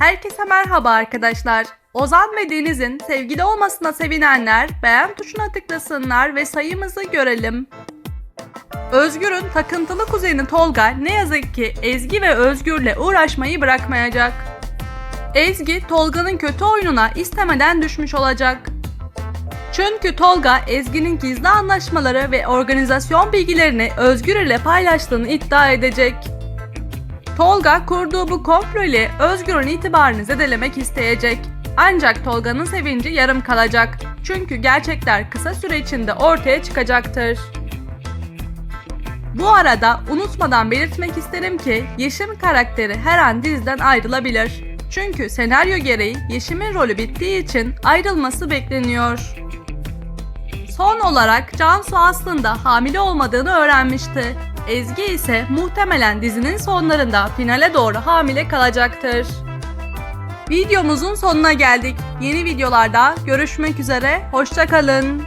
Herkese merhaba arkadaşlar. Ozan ve Deniz'in sevgili olmasına sevinenler beğen tuşuna tıklasınlar ve sayımızı görelim. Özgür'ün takıntılı kuzeni Tolga ne yazık ki Ezgi ve Özgür'le uğraşmayı bırakmayacak. Ezgi Tolga'nın kötü oyununa istemeden düşmüş olacak. Çünkü Tolga Ezgi'nin gizli anlaşmaları ve organizasyon bilgilerini Özgür ile paylaştığını iddia edecek. Tolga kurduğu bu komplo ile Özgür'ün itibarını zedelemek isteyecek. Ancak Tolga'nın sevinci yarım kalacak. Çünkü gerçekler kısa süre içinde ortaya çıkacaktır. Bu arada unutmadan belirtmek isterim ki Yeşim karakteri her an diziden ayrılabilir. Çünkü senaryo gereği Yeşim'in rolü bittiği için ayrılması bekleniyor. Son olarak Cansu aslında hamile olmadığını öğrenmişti. Ezgi ise muhtemelen dizinin sonlarında finale doğru hamile kalacaktır. Videomuzun sonuna geldik. Yeni videolarda görüşmek üzere, hoşçakalın.